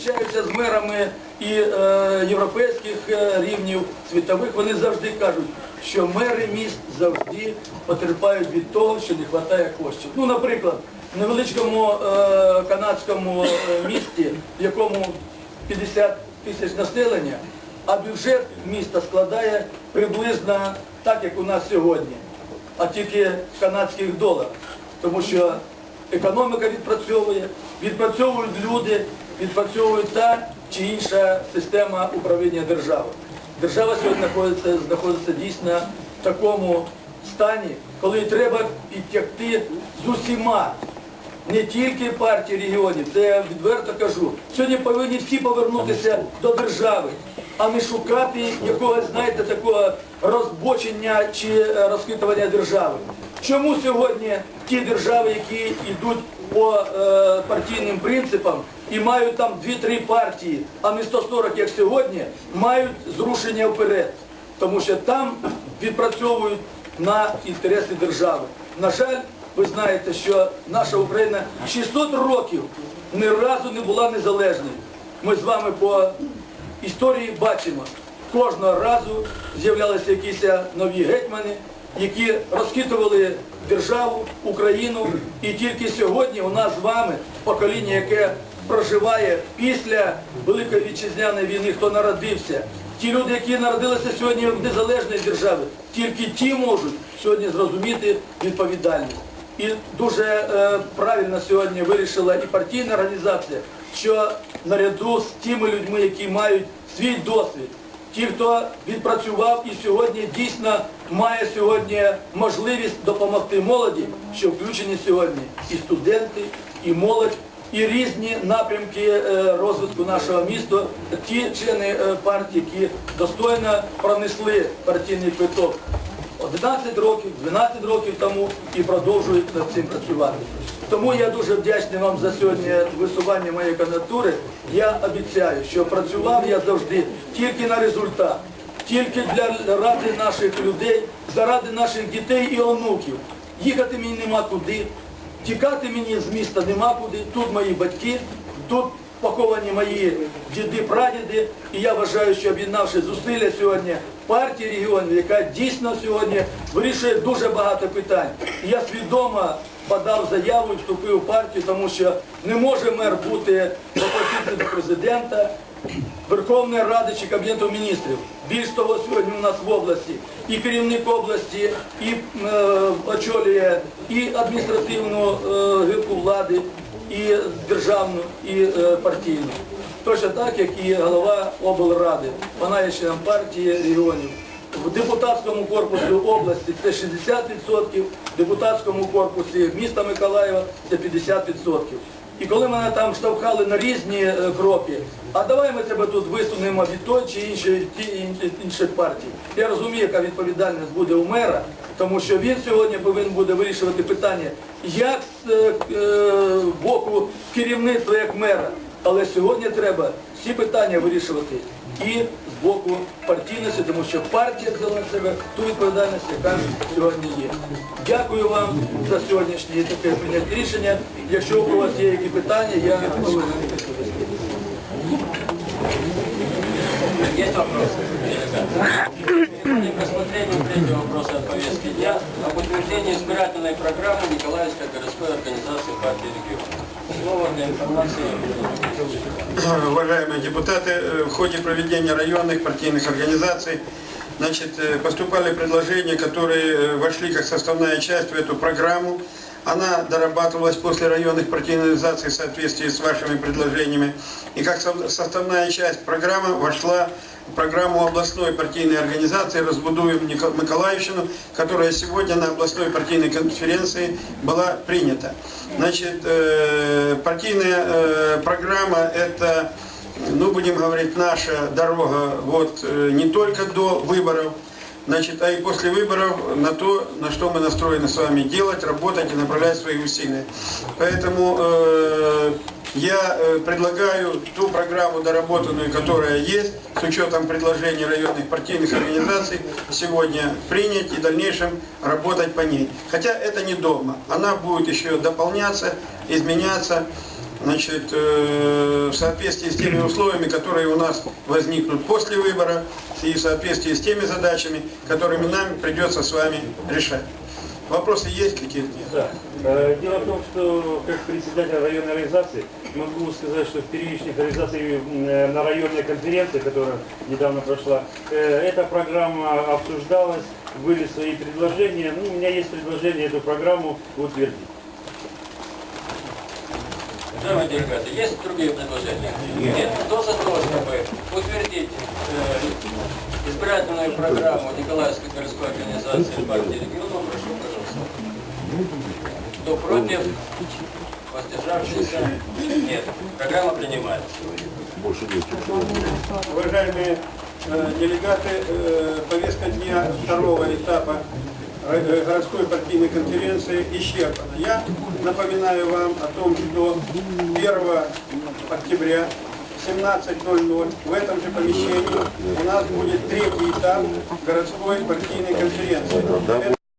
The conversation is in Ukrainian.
зустрічаються з мерами і е, європейських е, рівнів, світових, вони завжди кажуть, що мери міст завжди потерпають від того, що не вистачає коштів. Ну, наприклад, в невеличкому е, канадському е, місті, в якому 50 тисяч населення, а бюджет міста складає приблизно так, як у нас сьогодні, а тільки канадських доларах. Тому що економіка відпрацьовує, відпрацьовують люди, відпрацьовує та чи інша система управління держави. Держава сьогодні знаходиться, знаходиться дійсно в такому стані, коли треба підтягти з усіма, не тільки партії регіонів, це я відверто кажу. Сьогодні повинні всі повернутися до держави, а не шукати якогось, знаєте, такого розбочення чи е, розхитування держави. Чому сьогодні ті держави, які йдуть по е, партійним принципам і мають там 2-3 партії, а не 140, як сьогодні, мають зрушення вперед? Тому що там відпрацьовують на інтереси держави. На жаль, ви знаєте, що наша Україна 600 років ні разу не була незалежною. Ми з вами по історії бачимо, кожного разу з'являлися якісь нові гетьмани, які розхитували державу, Україну. І тільки сьогодні у нас з вами покоління, яке проживає після Великої вітчизняної війни, хто народився. Ті люди, які народилися сьогодні в незалежній державі, тільки ті можуть сьогодні зрозуміти відповідальність. І дуже е, правильно сьогодні вирішила і партійна організація, що наряду з тими людьми, які мають свій досвід, ті, хто відпрацював і сьогодні дійсно має сьогодні можливість допомогти молоді, що включені сьогодні і студенти, і молодь, і різні напрямки е, розвитку нашого міста, ті члени е, партії, які достойно пронесли партійний квиток 11 років, 12 років тому і продовжують над цим працювати. Тому я дуже вдячний вам за сьогодні висування моєї кандидатури. Я обіцяю, що працював я завжди тільки на результат, тільки для ради наших людей, заради наших дітей і онуків. Їхати мені нема куди, тікати мені з міста нема куди. Тут мої батьки, тут поховані мої діди, прадіди, і я вважаю, що об'єднавши зусилля сьогодні партії регіонів, яка дійсно сьогодні вирішує дуже багато питань. Я свідомо подав заяву і вступив в партію, тому що не може мер бути до президента. Верховної Ради чи Кабінету міністрів. Більш того, сьогодні у нас в області і керівник області, і е, очолює і адміністративну е, гілку влади, і державну, і е, партійну. Точно так, як і голова облради. Вона є членом партії регіонів. В депутатському корпусі області це 60%, в депутатському корпусі міста Миколаєва це 50%. І коли мене там штовхали на різні е, кроки, а давай ми тебе тут висунемо від той чи іншої ті ін- іншої партії. Я розумію, яка відповідальність буде у мера, тому що він сьогодні повинен буде вирішувати питання як з е, е, боку керівництва як мера. Але сьогодні треба всі питання вирішувати і з боку партійності, тому що партія взяла на себе ту відповідальність, яка сьогодні є. Дякую вам за сьогоднішнє таке прийняття рішення. Якщо у вас є які питання, я повинен. Есть вопросы? К рассмотрению третьего вопроса от повестки дня об утверждении избирательной программы Николаевской городской организации партии региона. Слово для информации Уважаемые депутаты, э, в ходе проведения районных партийных организаций значит, э, поступали предложения, которые э, вошли как составная часть в эту программу. Она дорабатывалась после районных партийных организаций в соответствии с вашими предложениями. И как со- составная часть программы вошла в программу областной партийной организации «Разбудуем Миколаевщину», которая сегодня на областной партийной конференции была принята. Значит, э, партийная э, программа – это, ну, будем говорить, наша дорога вот, э, не только до выборов, значит, а и после выборов на то, на что мы настроены с вами делать, работать и направлять свои усилия. Поэтому э, я э, предлагаю ту программу доработанную, которая есть, с учетом предложений районных партийных организаций, сегодня принять и в дальнейшем работать по ней. Хотя это не дома, она будет еще дополняться, изменяться. значит, э, в соответствии с теми условиями, которые у нас возникнут после выбора и в соответствии с теми задачами, которыми нам придется с вами решать. Вопросы есть какие-то? Да. Э, Дело в том, что как председатель районной организации могу сказать, что в первичной организации м, э, на районной конференции, которая недавно прошла, э, эта программа обсуждалась, были свои предложения. Ну, у меня есть предложение эту программу утвердить. Уважаемые делегаты, есть другие предложения? Нет. Кто за то, чтобы утвердить э, избирательную программу Николаевской городской организации партии регионов, прошу проголосовать. Кто против? Воздержавшиеся? Нет. Программа принимается. Уважаемые э, делегаты, э, повестка дня второго этапа городской партийной конференции исчерпана. Я напоминаю вам о том, что 1 октября в 17.00 в этом же помещении у нас будет третий этап городской партийной конференции.